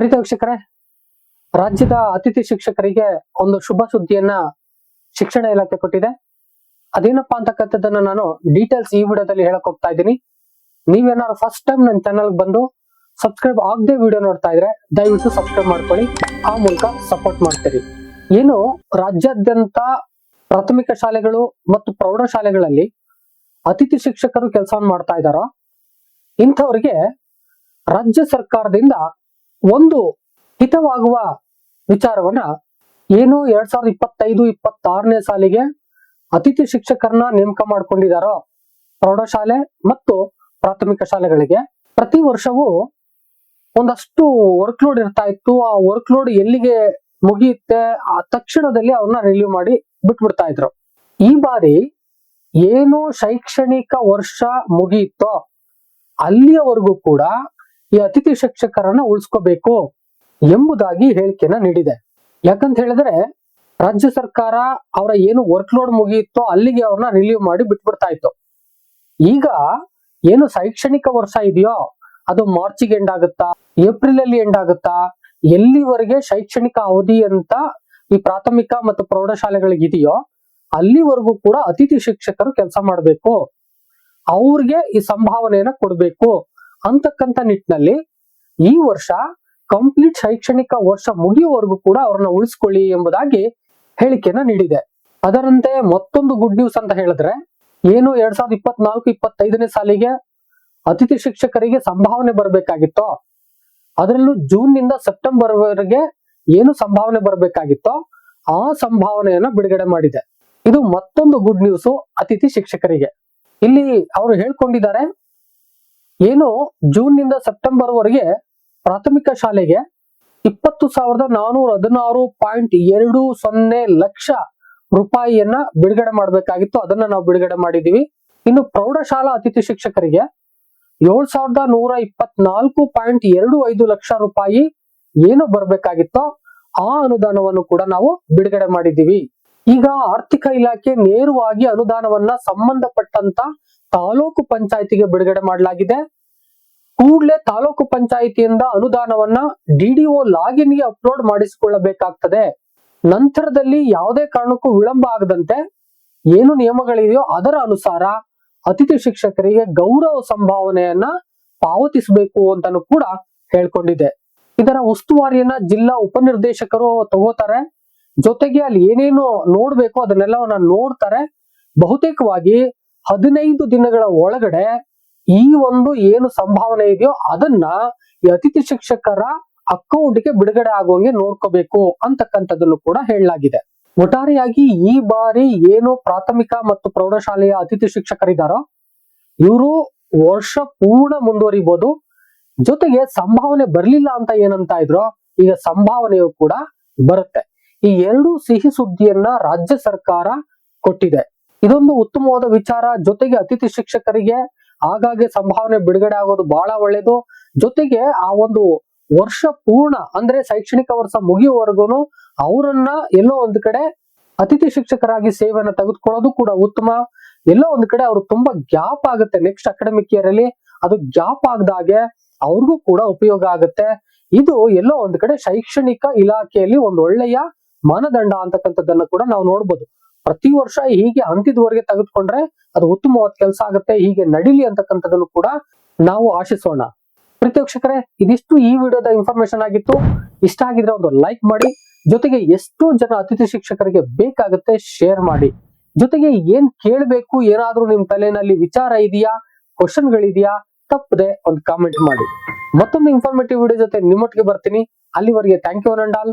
ಪ್ರೀತ ವೀಕ್ಷಕರೇ ರಾಜ್ಯದ ಅತಿಥಿ ಶಿಕ್ಷಕರಿಗೆ ಒಂದು ಶುಭ ಸುದ್ದಿಯನ್ನ ಶಿಕ್ಷಣ ಇಲಾಖೆ ಕೊಟ್ಟಿದೆ. ಅದೇನಪ್ಪಾ ಅಂತಕ್ಕಂಥದ್ದನ್ನ ನಾನು ಡೀಟೇಲ್ಸ್ ಈ ವಿಡಿಯೋದಲ್ಲಿ ಹೇಳಕ್ ಹೋಗ್ತಾ ಇದ್ದೀನಿ. ನೀವೇನಾದ್ರು ಫಸ್ಟ್ ಟೈಮ್ ನನ್ನ ಚಾನಲ್ ಬಂದು ಸಬ್ಸ್ಕ್ರೈಬ್ ಆಗದೆ ವಿಡಿಯೋ ನೋಡ್ತಾ ಇದ್ರೆ ದಯವಿಟ್ಟು ಸಬ್ಸ್ಕ್ರೈಬ್ ಮಾಡ್ಕೊಳ್ಳಿ. ಆ ಮೂಲಕ ಸಪೋರ್ಟ್ ಮಾಡ್ತೀರಿ. ಏನು ರಾಜ್ಯಾದ್ಯಂತ ಪ್ರಾಥಮಿಕ ಶಾಲೆಗಳು ಮತ್ತು ಪ್ರೌಢಶಾಲೆಗಳಲ್ಲಿ ಅತಿಥಿ ಶಿಕ್ಷಕರು ಕೆಲಸವನ್ನು ಮಾಡ್ತಾ ಇದ್ದಾರೋ, ಇಂಥವ್ರಿಗೆ ರಾಜ್ಯ ಸರ್ಕಾರದಿಂದ ಒಂದು ಹಿತವಾಗುವ ವಿಚಾರವನ್ನ ಏನು ಎರಡ್ ಸಾವಿರದ ಇಪ್ಪತ್ತೈದು, ಇಪ್ಪತ್ತಾರನೇ ಸಾಲಿಗೆ ಅತಿಥಿ ಶಿಕ್ಷಕರನ್ನ ನೇಮಕ ಮಾಡ್ಕೊಂಡಿದಾರೋ ಪ್ರೌಢಶಾಲೆ ಮತ್ತು ಪ್ರಾಥಮಿಕ ಶಾಲೆಗಳಿಗೆ. ಪ್ರತಿ ವರ್ಷವೂ ಒಂದಷ್ಟು ವರ್ಕ್ ಲೋಡ್ ಇರ್ತಾ ಇತ್ತು. ಆ ವರ್ಕ್ ಲೋಡ್ ಎಲ್ಲಿಗೆ ಮುಗಿಯುತ್ತೆ? ಆ ತಕ್ಷಣದಲ್ಲಿ ಅವ್ರನ್ನ ರಿಲೀವ್ ಮಾಡಿ ಬಿಟ್ಬಿಡ್ತಾ ಇದ್ರು. ಈ ಬಾರಿ ಏನು ಶೈಕ್ಷಣಿಕ ವರ್ಷ ಮುಗಿಯಿತೋ ಅಲ್ಲಿಯವರೆಗೂ ಕೂಡ ಈ ಅತಿಥಿ ಶಿಕ್ಷಕರನ್ನ ಉಳಿಸ್ಕೋಬೇಕು ಎಂಬುದಾಗಿ ಹೇಳಿಕೆನ ನೀಡಿದೆ. ಯಾಕಂತ ಹೇಳಿದ್ರೆ, ರಾಜ್ಯ ಸರ್ಕಾರ ಅವರ ಏನು ವರ್ಕ್ ಲೋಡ್ ಮುಗಿಯಿತ್ತೋ ಅಲ್ಲಿಗೆ ಅವ್ರನ್ನ ರಿಲೀವ್ ಮಾಡಿ ಬಿಟ್ಬಿಡ್ತಾ ಇತ್ತು. ಈಗ ಏನು ಶೈಕ್ಷಣಿಕ ವರ್ಷ ಇದೆಯೋ, ಅದು ಮಾರ್ಚಿಗೆ ಎಂಡ್ ಆಗುತ್ತಾ ಏಪ್ರಿಲ್ ಅಲ್ಲಿ ಎಂಡ್ ಆಗುತ್ತಾ, ಎಲ್ಲಿವರೆಗೆ ಶೈಕ್ಷಣಿಕ ಅವಧಿ ಅಂತ ಈ ಪ್ರಾಥಮಿಕ ಮತ್ತು ಪ್ರೌಢಶಾಲೆಗಳಿಗಿದೆಯೋ ಅಲ್ಲಿವರೆಗೂ ಕೂಡ ಅತಿಥಿ ಶಿಕ್ಷಕರು ಕೆಲಸ ಮಾಡಬೇಕು. ಅವ್ರಿಗೆ ಈ ಸಂಭಾವನೆಯನ್ನ ಕೊಡಬೇಕು. ಅಂತಕ್ಕಂಥ ನಿಟ್ಟಿನಲ್ಲಿ ಈ ವರ್ಷ ಕಂಪ್ಲೀಟ್ ಶೈಕ್ಷಣಿಕ ವರ್ಷ ಮುಗಿಯುವವರೆಗೂ ಕೂಡ ಅವ್ರನ್ನ ಉಳಿಸ್ಕೊಳ್ಳಿ ಎಂಬುದಾಗಿ ಹೇಳಿಕೆಯನ್ನ ನೀಡಿದೆ. ಅದರಂತೆ ಮತ್ತೊಂದು ಗುಡ್ ನ್ಯೂಸ್ ಅಂತ ಹೇಳಿದ್ರೆ, ಏನು ಎರಡ್ ಸಾವಿರದ ಇಪ್ಪತ್ನಾಲ್ಕು, ಇಪ್ಪತ್ತೈದನೇ ಸಾಲಿಗೆ ಅತಿಥಿ ಶಿಕ್ಷಕರಿಗೆ ಸಂಭಾವನೆ ಬರಬೇಕಾಗಿತ್ತೋ, ಅದರಲ್ಲೂ ಜೂನ್ನಿಂದ ಸೆಪ್ಟೆಂಬರ್ ವರೆಗೆ ಏನು ಸಂಭಾವನೆ ಬರಬೇಕಾಗಿತ್ತೋ, ಆ ಸಂಭಾವನೆಯನ್ನ ಬಿಡುಗಡೆ ಮಾಡಿದೆ. ಇದು ಮತ್ತೊಂದು ಗುಡ್ ನ್ಯೂಸ್ ಅತಿಥಿ ಶಿಕ್ಷಕರಿಗೆ. ಇಲ್ಲಿ ಅವರು ಹೇಳ್ಕೊಂಡಿದ್ದಾರೆ ಏನು ಜೂನ್ನಿಂದ ಸೆಪ್ಟೆಂಬರ್ ವರೆಗೆ ಪ್ರಾಥಮಿಕ ಶಾಲೆಗೆ ಇಪ್ಪತ್ತು ಸಾವಿರದ ನಾನೂರ ಹದಿನಾರು ಪಾಯಿಂಟ್ ಎರಡು ಸೊನ್ನೆ ಲಕ್ಷ ರೂಪಾಯಿಯನ್ನ ಬಿಡುಗಡೆ ಮಾಡಬೇಕಾಗಿತ್ತು. ಅದನ್ನ ನಾವು ಬಿಡುಗಡೆ ಮಾಡಿದೀವಿ. ಇನ್ನು ಪ್ರೌಢಶಾಲಾ ಅತಿಥಿ ಶಿಕ್ಷಕರಿಗೆ ಏಳ್ ಸಾವಿರದ ನೂರ ಇಪ್ಪತ್ನಾಲ್ಕು ಪಾಯಿಂಟ್ ಎರಡು ಐದು ಲಕ್ಷ ರೂಪಾಯಿ ಏನು ಬರ್ಬೇಕಾಗಿತ್ತೋ ಆ ಅನುದಾನವನ್ನು ಕೂಡ ನಾವು ಬಿಡುಗಡೆ ಮಾಡಿದ್ದೀವಿ ಈಗ ಆರ್ಥಿಕ ಇಲಾಖೆ ನೇರವಾಗಿ ಅನುದಾನವನ್ನ ಸಂಬಂಧಪಟ್ಟಂತ ತಾಲೂಕು ಪಂಚಾಯತಿಗೆ ಬಿಡುಗಡೆ ಮಾಡಲಾಗಿದೆ. ಕೂಡಲೇ ತಾಲೂಕು ಪಂಚಾಯಿತಿಯಿಂದ ಅನುದಾನವನ್ನ ಡಿಡಿಒ ಲಾಗಿನ್ಗೆ ಅಪ್ಲೋಡ್ ಮಾಡಿಸಿಕೊಳ್ಳಬೇಕಾಗ್ತದೆ. ನಂತರದಲ್ಲಿ ಯಾವುದೇ ಕಾರಣಕ್ಕೂ ವಿಳಂಬ ಆಗದಂತೆ ಏನು ನಿಯಮಗಳಿದೆಯೋ ಅದರ ಅನುಸಾರ ಅತಿಥಿ ಶಿಕ್ಷಕರಿಗೆ ಗೌರವ ಸಂಭಾವನೆಯನ್ನ ಪಾವತಿಸಬೇಕು ಅಂತಾನು ಕೂಡ ಹೇಳ್ಕೊಂಡಿದೆ. ಇದರ ಉಸ್ತುವಾರಿಯನ್ನ ಜಿಲ್ಲಾ ಉಪನಿರ್ದೇಶಕರು ತಗೋತಾರೆ. ಜೊತೆಗೆ ಅಲ್ಲಿ ಏನೇನು ನೋಡ್ಬೇಕು ಅದನ್ನೆಲ್ಲವನ್ನ ನೋಡ್ತಾರೆ. ಬಹುತೇಕವಾಗಿ ಹದಿನೈದು ದಿನಗಳ ಒಳಗಡೆ ಈ ಒಂದು ಏನು ಸಂಭಾವನೆ ಇದೆಯೋ ಅದನ್ನ ಈ ಅತಿಥಿ ಶಿಕ್ಷಕರ ಅಕೌಂಟ್ಗೆ ಬಿಡುಗಡೆ ಆಗುವಂಗೆ ನೋಡ್ಕೋಬೇಕು ಅಂತಕ್ಕಂಥದ್ದನ್ನು ಕೂಡ ಹೇಳಲಾಗಿದೆ. ಒಟ್ಟಾರೆಯಾಗಿ ಈ ಬಾರಿ ಏನು ಪ್ರಾಥಮಿಕ ಮತ್ತು ಪ್ರೌಢಶಾಲೆಯ ಅತಿಥಿ ಶಿಕ್ಷಕರಿದ್ದಾರೋ ಇವರು ವರ್ಷ ಪೂರ್ಣ ಮುಂದುವರಿಬಹುದು ಜೊತೆಗೆ ಸಂಭಾವನೆ ಬರ್ಲಿಲ್ಲ ಅಂತ ಏನಂತ ಇದ್ರೋ ಈಗ ಸಂಭಾವನೆಯು ಕೂಡ ಬರುತ್ತೆ. ಈ ಎರಡು ಸಿಹಿ ಸುದ್ದಿಯನ್ನ ರಾಜ್ಯ ಸರ್ಕಾರ ಕೊಟ್ಟಿದೆ. ಇದೊಂದು ಉತ್ತಮವಾದ ವಿಚಾರ. ಜೊತೆಗೆ ಅತಿಥಿ ಶಿಕ್ಷಕರಿಗೆ ಆಗಾಗ್ಗೆ ಸಂಭಾವನೆ ಬಿಡುಗಡೆ ಆಗೋದು ಬಹಳ ಒಳ್ಳೇದು. ಜೊತೆಗೆ ಆ ಒಂದು ವರ್ಷ ಪೂರ್ಣ ಅಂದ್ರೆ ಶೈಕ್ಷಣಿಕ ವರ್ಷ ಮುಗಿಯುವವರೆಗೂ ಅವರನ್ನ ಎಲ್ಲೋ ಒಂದ್ ಕಡೆ ಅತಿಥಿ ಶಿಕ್ಷಕರಾಗಿ ಸೇವೆಯನ್ನ ತೆಗೆದುಕೊಳ್ಳೋದು ಕೂಡ ಉತ್ತಮ. ಎಲ್ಲೋ ಒಂದ್ ಕಡೆ ಅವ್ರು ತುಂಬಾ ಗ್ಯಾಪ್ ಆಗುತ್ತೆ. ನೆಕ್ಸ್ಟ್ ಅಕಾಡೆಮಿಕ್ ಇಯರ್ ಅಲ್ಲಿ ಅದು ಗ್ಯಾಪ್ ಆಗದಾಗೆ ಅವ್ರಿಗೂ ಕೂಡ ಉಪಯೋಗ ಆಗುತ್ತೆ. ಇದು ಎಲ್ಲೋ ಒಂದ್ ಕಡೆ ಶೈಕ್ಷಣಿಕ ಇಲಾಖೆಯಲ್ಲಿ ಒಂದು ಒಳ್ಳೆಯ ಮಾನದಂಡ ಅಂತಕ್ಕಂಥದ್ದನ್ನ ಕೂಡ ನಾವು ನೋಡ್ಬೋದು. ಪ್ರತಿ ವರ್ಷ ಹೀಗೆ ಅಂತಿದವರೆಗೆ ತೆಗೆದುಕೊಂಡ್ರೆ ಅದು ಉತ್ತಮವಾದ ಕೆಲಸ ಆಗುತ್ತೆ, ಹೀಗೆ ನಡಿಲಿ ಅಂತಕ್ಕಂಥದ್ದನ್ನು ಕೂಡ ನಾವು ಆಶಿಸೋಣ. ಪ್ರೀತಿ ಇದಿಷ್ಟು ಈ ವಿಡಿಯೋದ ಇನ್ಫಾರ್ಮೇಶನ್ ಆಗಿತ್ತು. ಇಷ್ಟ ಆಗಿದ್ರೆ ಒಂದು ಲೈಕ್ ಮಾಡಿ, ಜೊತೆಗೆ ಎಷ್ಟು ಜನ ಅತಿಥಿ ಶಿಕ್ಷಕರಿಗೆ ಬೇಕಾಗುತ್ತೆ ಶೇರ್ ಮಾಡಿ. ಜೊತೆಗೆ ಏನ್ ಕೇಳಬೇಕು, ಏನಾದ್ರೂ ನಿಮ್ ತಲೆನಲ್ಲಿ ವಿಚಾರ ಇದೆಯಾ ಕ್ವಶನ್ಗಳಿದೆಯಾ ತಪ್ಪದೆ ಒಂದು ಕಾಮೆಂಟ್ ಮಾಡಿ. ಮತ್ತೊಂದು ಇನ್ಫಾರ್ಮೇಟಿವ್ ವಿಡಿಯೋ ಜೊತೆ ನಿಮ್ಮೊಟ್ಟಿಗೆ ಬರ್ತೀನಿ. ಅಲ್ಲಿವರೆಗೆ ಥ್ಯಾಂಕ್ ಯು ನಂಡಾಲ್